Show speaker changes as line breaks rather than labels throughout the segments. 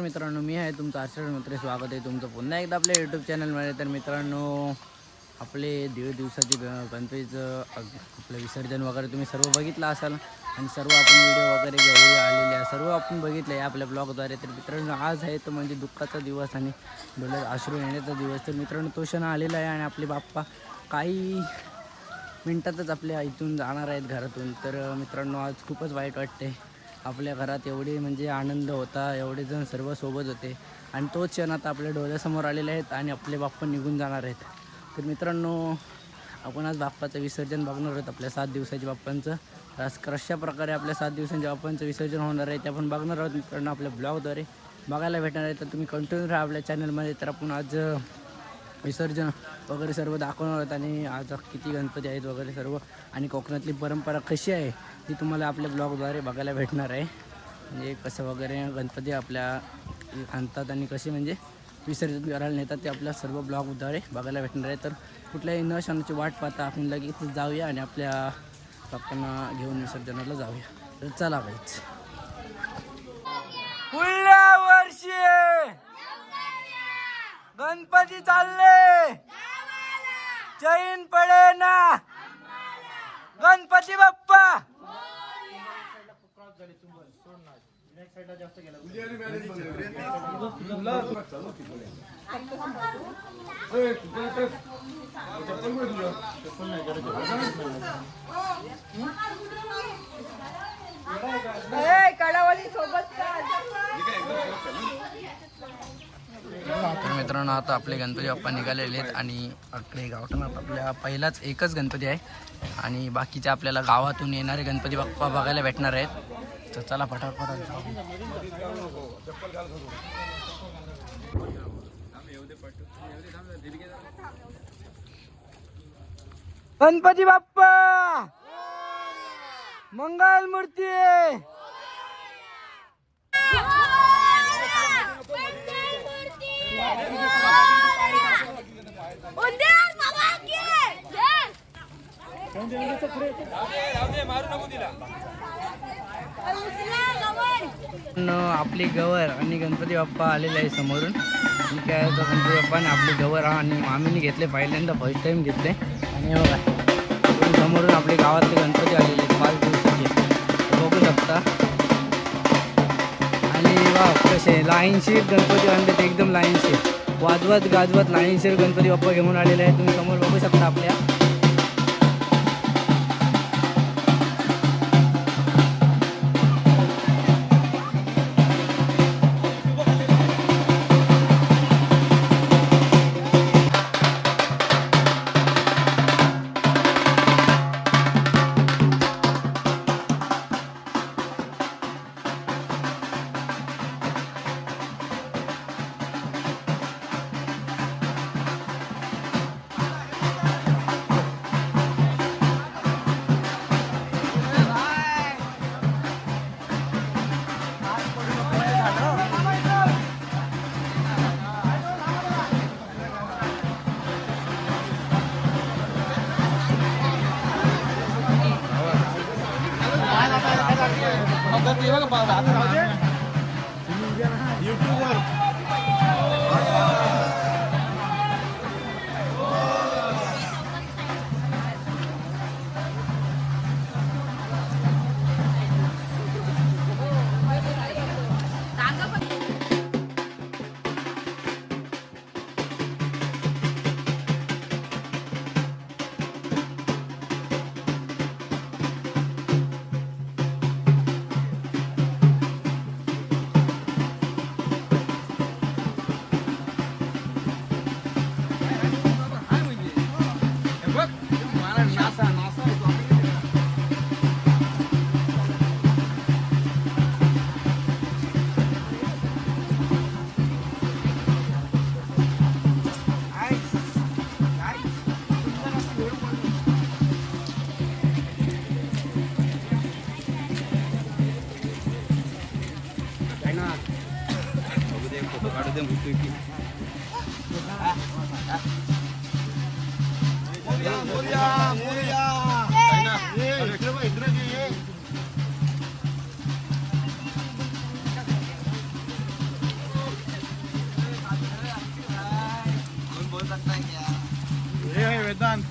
मित्रांनो मी आहे तुमचं आश्रम मित्र. स्वागत आहे तुमचं पुन्हा एकदा आपल्या यूट्यूब चॅनलमध्ये तर मित्रांनो आपले दीड दिवसाचे गणपतीचं आपलं विसर्जन वगैरे तुम्ही सर्व बघितलं असाल आणि सर्व आपण व्हिडिओ वगैरे घेऊन आलेले आहे. सर्व आपण बघितलं आहे आपल्या ब्लॉगद्वारे तर मित्रांनो आज आहे तो म्हणजे दुःखाचा दिवस आणि डोळ्यात आश्रू येण्याचा दिवस. तर मित्रांनो तो क्षण आलेला आहे आणि आपले बाप्पा काही मिनटातच आपल्या इथून जाणार आहेत घरातून. तर मित्रांनो आज खूपच वाईट वाटते आपल्या घरात एवढी म्हणजे आनंद होता एवढे जण सर्व सोबत होते. आणि तोच क्षण आता आपल्या डोळ्यासमोर आलेले आहेत आणि आपले बाप्पा निघून जाणार आहेत. तर मित्रांनो आपण आज बाप्पाचं विसर्जन बघणार आहोत आपल्या सात दिवसाच्या बाप्पांचं. आज कशा प्रकारे आपल्या सात दिवसांच्या बाप्पांचं विसर्जन होणार आहे ते आपण बघणार आहोत मित्रांनो आपल्या ब्लॉगद्वारे. बघायला भेटणार आहे तर तुम्ही कंटिन्यू राहा आपल्या चॅनलमध्ये तर आपण आज विसर्जन वगैरे सर्व दाखवणार आहेत आणि आज किती गणपती आहेत वगैरे सर्व. आणि कोकणातली परंपरा कशी आहे ती तुम्हाला आपल्या ब्लॉगद्वारे बघायला भेटणार आहे. म्हणजे कसं वगैरे गणपती आपल्या आणतात आणि कसे म्हणजे विसर्जन करायला नेतात ते आपल्या सर्व ब्लॉगद्वारे बघायला भेटणार आहे. तर कुठल्याही न क्षणाची वाट पाहता आपण लगेच जाऊया आणि आपल्या बाप्पांना घेऊन विसर्जनाला जाऊया. तर चला बाईच गणपती चालले. चैन पडे ना. गणपती बाप्पा. तर मित्रांनो आता आपले गणपती बाप्पा निघालेले आहेत आणि आपले गावठाणात आपल्या पहिलाच एकच गणपती आहे. आणि बाकीचे आपल्याला गावातून येणारे गणपती बाप्पा बघायला भेटणार आहेत. तर चला फटाफट गणपती बाप्पा! मंगल मूर्ती! आपली गवर आणि गणपती बाप्पा आलेले आहे समोरून. मी काय आहे गणपती बाप्पाने आपली गवर हा आणि मामीने घेतले पहिल्यांदा फर्स्ट टाइम घेतले. आणि बघा समोरून आपले गावातले गणपती आलेले आहेत पाच दिवसाचे. बघू शकता. आणि कसे लाईनशीर गणपती आणतात एकदम लाईनशीर वाजवत गाजवत लाईनशीर गणपती बाप्पा घेऊन आलेले आहेत. तुम्ही समोर बघू शकता आपल्या. Tapi, emang.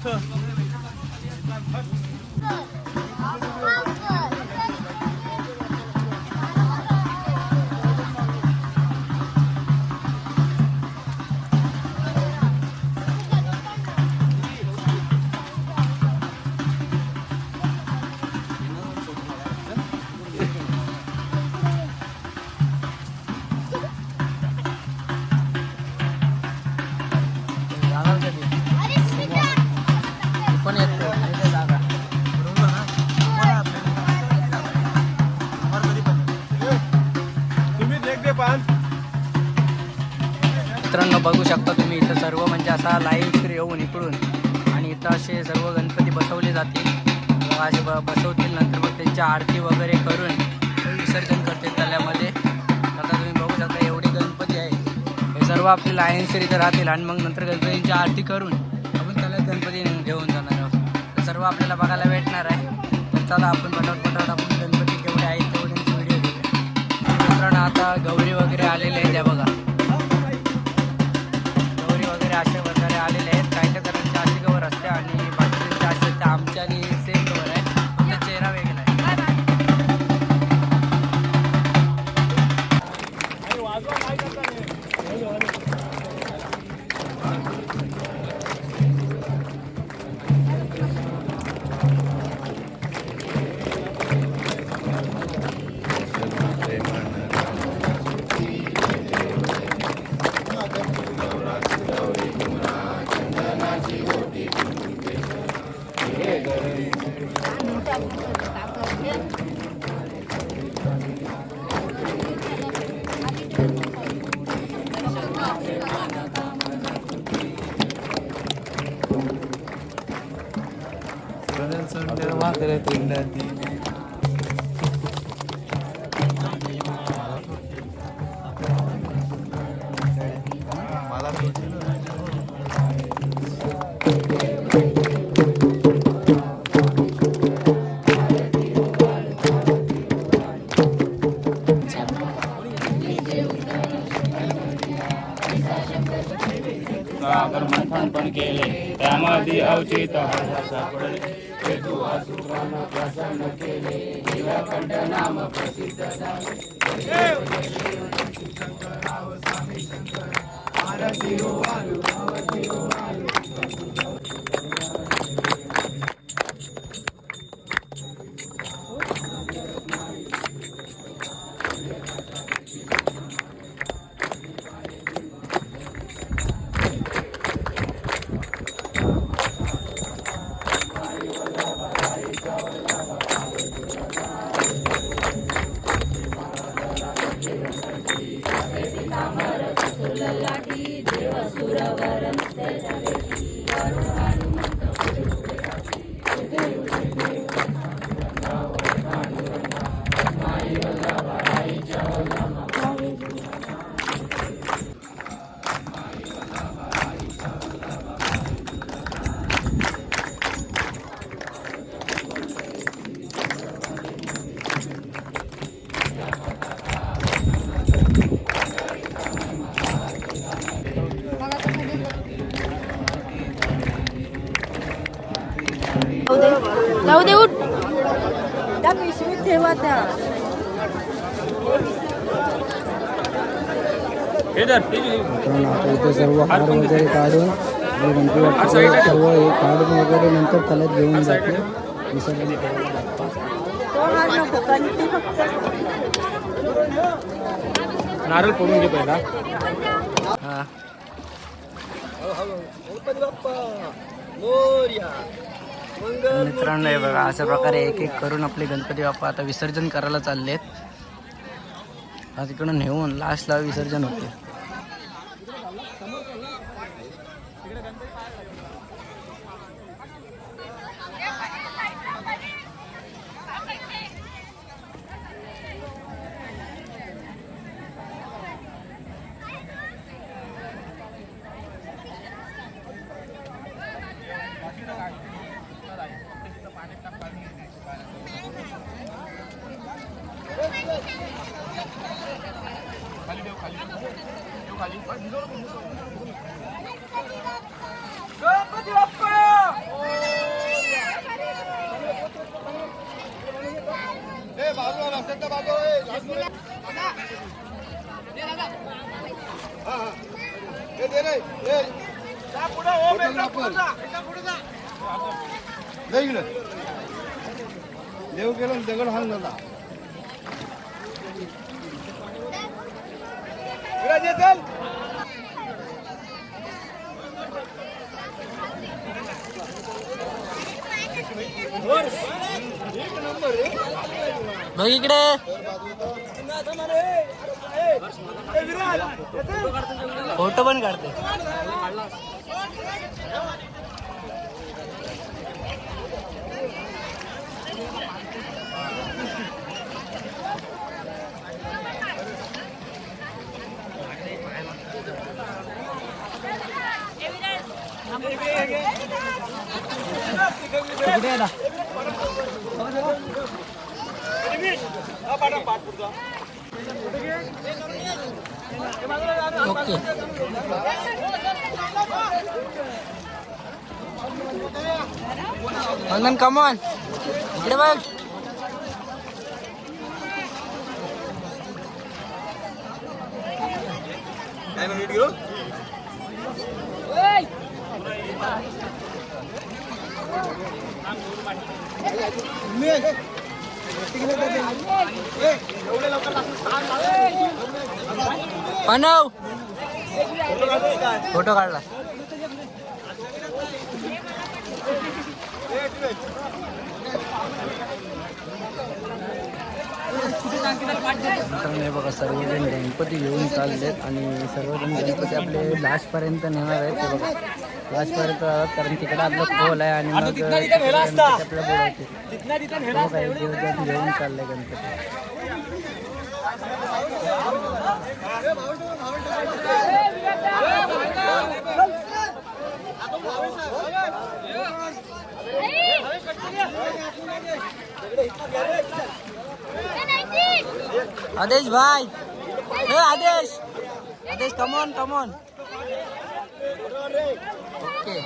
to आहे हे सर्व आपले इथं राहतील आणि मग नंतर गणपतींची आरती करून आपण त्याला गणपती घेऊन जाणार आहोत. तर सर्व आपल्याला बघायला भेटणार आहे. तर चला आपण पटापट पटापट आपण गणपती केवढे आहेत तेवढ्यांचे व्हिडिओ घेऊया. मित्रांनो आता गौरी वगैरे आलेले आहेत त्या बघा.
अवचित हर्ष सापडले हेतू असुरांना प्रसन्न केले. नीलकंठ नाम प्रसिद्ध झाले.
इथे सर्व हार वगैरे काढून जे गणपती बाप्पाचे सर्व हे काढून वगैरे नंतर त्याला घेऊन जाते.
तो
नारळ फोडून घे पहिला.
हा. मित्रांनो हे बघा अशा प्रकारे एक एक करून आपले गणपती बाप्पा आता विसर्जन करायला चाललेत. आता तिकडून नेऊन लास्टला विसर्जन होते
गणपती बाप्पा देव गेलो दगड हाल झाला
इकडे फोटो पण काढते आहे आता? ओके. मंगन कमॉन इकडे बघ. प्रणव फोटो काढला. मित्रांनो हे बघा सर्वजण गणपती घेऊन चाललेत आणि सर्वजण गणपती आपले लास्टपर्यंत नेणार आहेत ते बघा. लास्टपर्यंत कारण तिकडे आपलं खोल आहे आणि मग आपल्याला हो दिवस घेऊन चाललंय गणपती. आदेश भाई हे आदेश आदेश कमॉन कमॉन ओके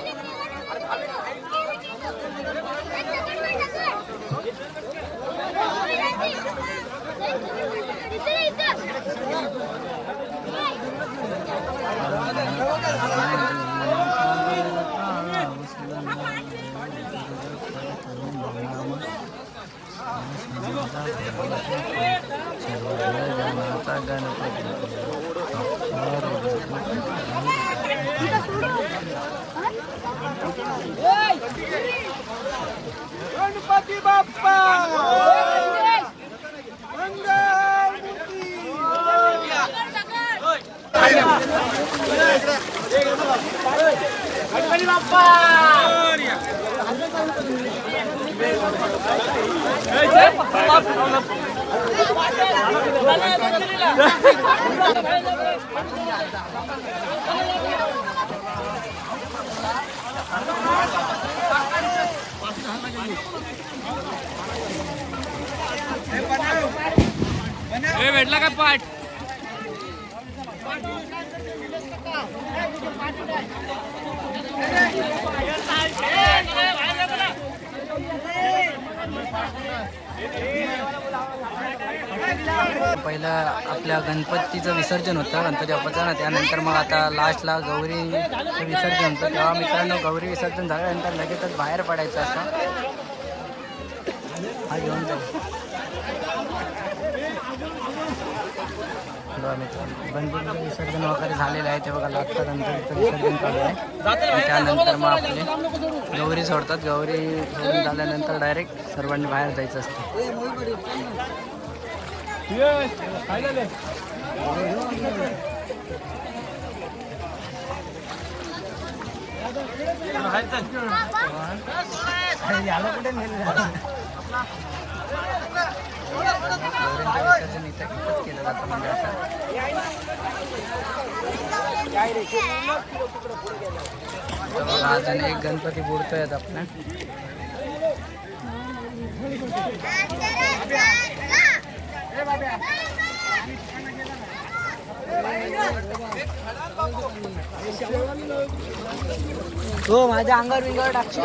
गणपती
भेटला का पाठ?
पहिलं आपल्या गणपतीचं विसर्जन होतं गणपती बाप्पाचं त्यानंतर मग आता लास्टला गौरीचं विसर्जन होतं. तेव्हा मित्रांनो गौरी विसर्जन झाल्यानंतर लगेचच बाहेर पडायचं असं. हा घेऊन जाऊ बघा मित्रांनो गणपतीचं विसर्जन वगैरे झालेलं आहे ते बघा लागतं गणपतीचं विसर्जन चालू आहे. त्यानंतर मग आपले गौरी सोडतात. गौरी सोडून झाल्यानंतर डायरेक्ट सर्वांनी बाहेर जायचं असतं. याला कुठे नेलं? गौरींचं अजून एक गणपती बुडतोय आपल्या हो माझ्या अंगावर विंगावर टाकशील?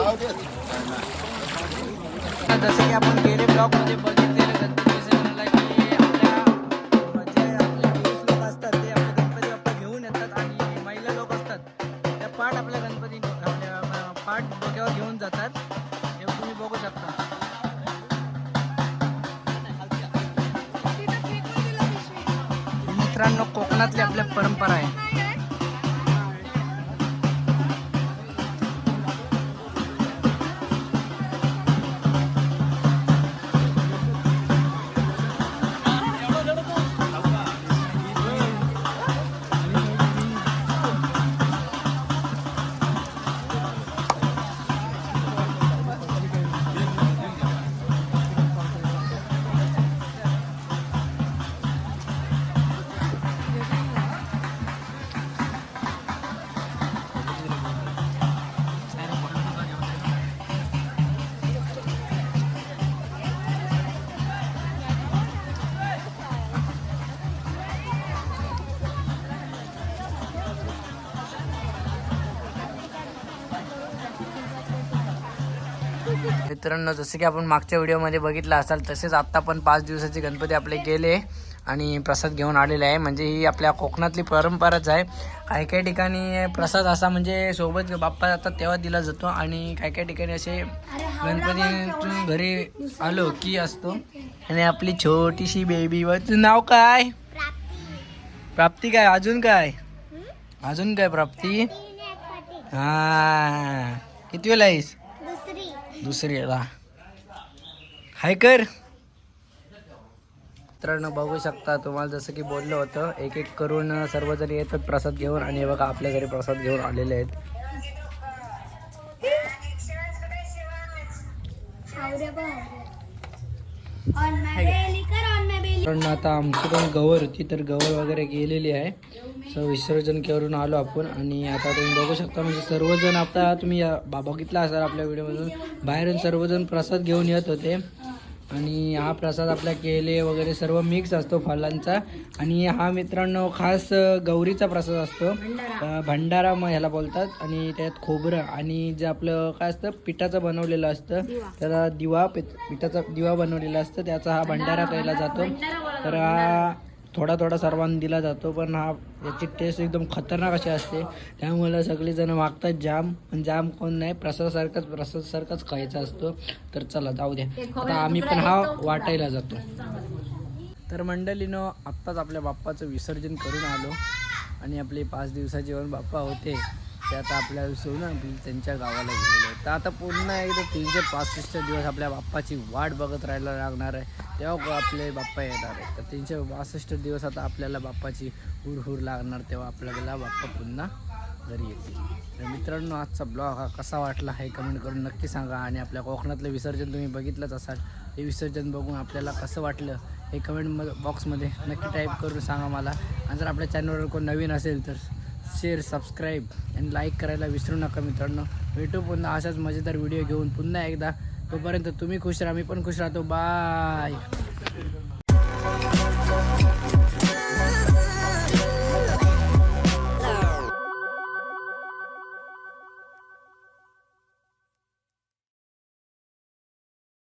जसं की आपण गेले ब्लॉकमध्ये बघितलेलं गणपती विसर्जनाला की आपल्या म्हणजे असतात ते आपले गणपती बाप्पा घेऊन येतात आणि महिला लोक असतात त्या पाठ आपल्या गणपती आपल्या पाठ डोक्यावर घेऊन जातात. मित्रांनो जसं की आपण मागच्या व्हिडिओमध्ये बघितलं असाल तसेच आत्ता पण पाच दिवसाचे गणपती आपले गेले आणि प्रसाद घेऊन आलेले आहे. म्हणजे ही आपल्या कोकणातली परंपराच आहे. काही काही ठिकाणी प्रसाद असा म्हणजे सोबत बाप्पा जातात तेव्हा दिला जातो आणि काही काही ठिकाणी असे गणपतीतून घरी आलो की असतो. आणि आपली छोटीशी बेबी व तुझं नाव काय? प्राप्ती काय? अजून काय? अजून काय प्राप्ती? हा. किती वेळा आहेस? दुसरी ला हाय कर. मित्रांनो बघू शकता तुम्हाला जसं की बोललं होतं एक एक करून सर्वजण येतात प्रसाद घेऊन आणि हे बघा आपल्या घरी प्रसाद घेऊन आलेले आहेत. कारण आता आमची पण गवर होती तर गवर वगैरे गेलेली आहे. सो विसर्जन करून आलो आपण आणि आता तुम्ही बघू शकता म्हणजे सर्वजण आता तुम्ही या- बा- बघितला असाल आपल्या व्हिडिओमधून बाहेरून सर्वजण प्रसाद घेऊन येत होते. आणि हा प्रसाद आपल्या केले वगैरे सर्व मिक्स असतो फळांचा. आणि हा मित्रांनो खास गौरीचा प्रसाद असतो. भंडारा. मग ह्याला बोलतात. आणि त्यात खोबरं आणि जे आपलं काय असतं पिठाचं बनवलेलं असतं. तर दिवा पिठ- पिठाचा दिवा बनवलेला असतं. त्याचा हा भंडारा केला जातो. तर हा थोडा थोडा सर्वांना दिला जातो पण हा याची टेस्ट एकदम खतरनाक अशी असते. त्यामुळे सगळेजण मागतात जाम पण जाम कोण नाही प्रसादासारखाच प्रसादासारखाच खायचा असतो. तर चला जाऊ द्या. आता आम्ही पण हा वाटायला जातो. तर मंडळीनं आत्ताच आपल्या बाप्पाचं विसर्जन करून आलो. आणि आपले पाच दिवसाचे जेवण बाप्पा होते. ते आता आपल्या सोडून आपली त्यांच्या गावाला गेलेले. तर आता पुन्हा एकदा तीनशे पासष्ट दिवस आपल्या बाप्पाची वाट बघत राहायला लागणार आहे. तेव्हा आपले बाप्पा येणार आहे तर तीनशे पासष्ट दिवस आता आपल्याला बाप्पाची हुरहुर लागणार तेव्हा आपल्याला बाप्पा पुन्हा घरी येतील. तर मित्रांनो आजचा ब्लॉग हा कसा वाटला हे कमेंट करून नक्की सांगा आणि आपल्या कोकणातलं विसर्जन तुम्ही बघितलंच असाल हे विसर्जन बघून आपल्याला कसं वाटलं हे कमेंट म बॉक्समध्ये नक्की टाईप करून सांगा मला. आणि जर आपल्या चॅनलवर कोण नवीन असेल तर शेअर सबस्क्राईब आणि लाईक करायला विसरू नका मित्रांनो. भेटू पुन्हा अशाच मजेदार व्हिडिओ घेऊन पुन्हा एकदा. तोपर्यंत तुम्ही खुश राहा मी पण खुश राहतो. बाय